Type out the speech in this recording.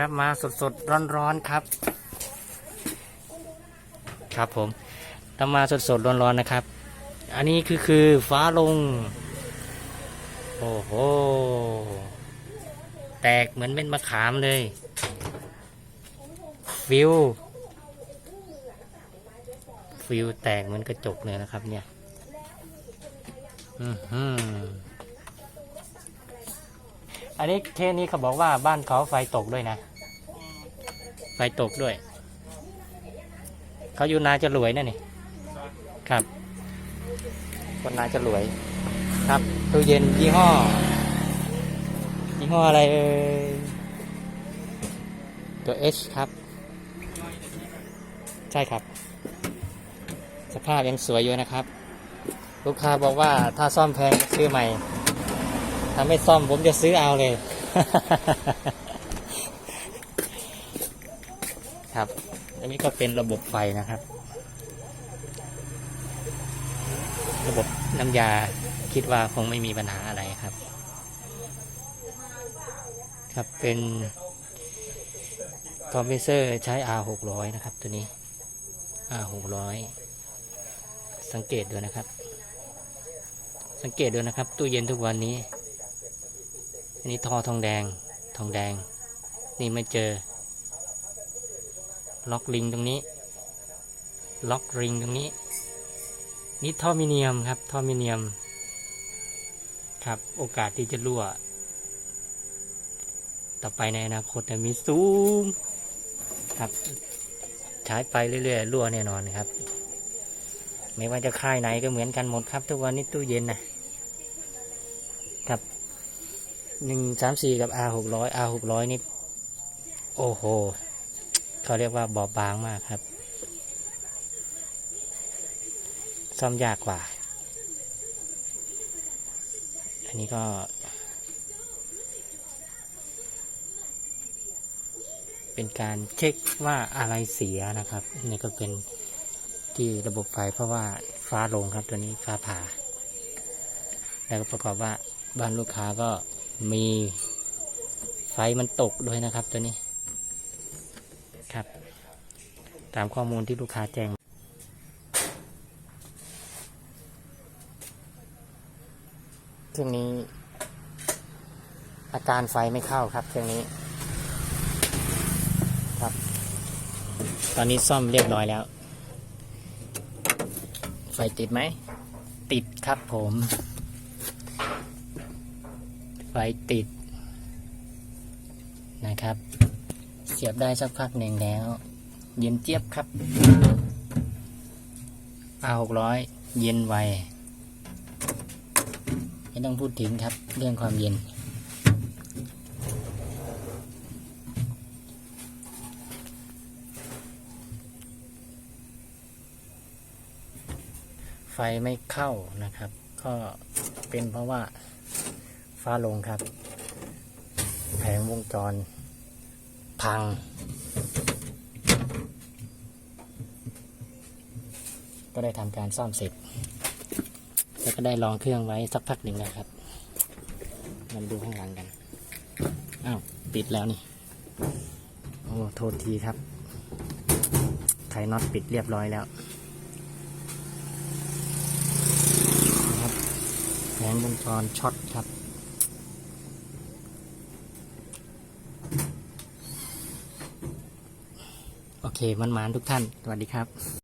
รับมาสดสดร้อนร้อนๆครับ ครับผมรับมาสดสดร้อนร้อนๆนะครับ อันนี้คือคือฟ้าลง โอ้โห แตกเหมือนเป็นมะขามเลย ฟิว ฟิวแตกเหมือนกระจกเลยนะครับเนี่ย อือหื ออันนี้เคสนี้เขาบอกว่าบ้านเขาไฟตกด้วยนะ ไฟตกด้วย เขาอยู่นาจะรวยนั่นนี่ ครับ คนนาจะรวย ครับตู้เย็นยี่ห้อ ยี่ห้ออะไรเอ่ยตัว H ครับ ใช่ครับ สภาพยังสวยอยู่นะครับ ลูกค้าบอกว่าถ้าซ่อมแพงก็ซื้อใหม่ ถ้าไม่ซ่อมผมจะซื้อเอาเลย ครับ อันนี้ก็เป็นระบบไฟนะครับ ระบบน้ำยาคิดว่าคงไม่มีปัญหาอะไรครับ ครับเป็นคอมเพรสเซอร์ใช้ R 6 0 0 นะครับ ตัวนี้ R 6 0 0 สังเกตดูนะครับ สังเกตดูนะครับ ตู้เย็นทุกวันนี้ อันนี้ท่อทองแดงทองแดง นี่ไม่เจอ ล็อกลิงตรงนี้ ล็อกริงตรงนี้ นี่ท่อมิเนียมครับ ท่อมิเนียม ครับ โอกาสที่จะรั่ว ต่อไปในอนาคตจะมีสูงครับ ใช้ไปเรื่อยๆรั่วแน่นอนครับ ไม่ว่าจะค่ายไหนก็เหมือนกันหมดครับ ทุกวันนี้ตู้เย็นนะครับ หนึ่งสามสี่กับ R หกร้อย R หกร้อยนี่ โอ้โหเขาเรียกว่าบอบบางมากครับ ซ่อมยากกว่า อันนี้ก็ เป็นการเช็คว่าอะไรเสียนะครับ นี่ก็เป็นที่ระบบไฟเพราะว่าฟ้าลงครับตัวนี้ฟ้าผ่า แล้วก็ประกอบว่าบ้านลูกค้าก็ มีไฟมันตกด้วยนะครับตัวนี้ครับ ตามข้อมูลที่ลูกค้าแจ้งเครื่องนี้ อาการไฟไม่เข้าครับเครื่องนี้ครับ ตอนนี้ซ่อมเรียบร้อยแล้ว ไฟติดไหม ติดครับผม ไฟติดนะครับ เสียบได้สักพักหนึ่งแล้ว เย็นเจี๊ยบครับ R หกร้อยเย็นไว ไม่ต้องพูดถึงครับ เรื่องความเย็น ไฟไม่เข้านะครับ ก็เป็นเพราะว่า ฟ้าลงครับ แผงวงจร พัง ก็ได้ทำการซ่อมเสร็จ แล้วก็ได้ลองเครื่องไว้สักพักหนึ่งนะครับมาดูข้างหลังกัน อ้าว ปิดแล้วนี่ โอ้ โทษทีครับไขน็อตปิดเรียบร้อยแล้วนะครับแผงวงจรช็อตครับ โอ เคมันมานทุกท่าน สวัสดีครับ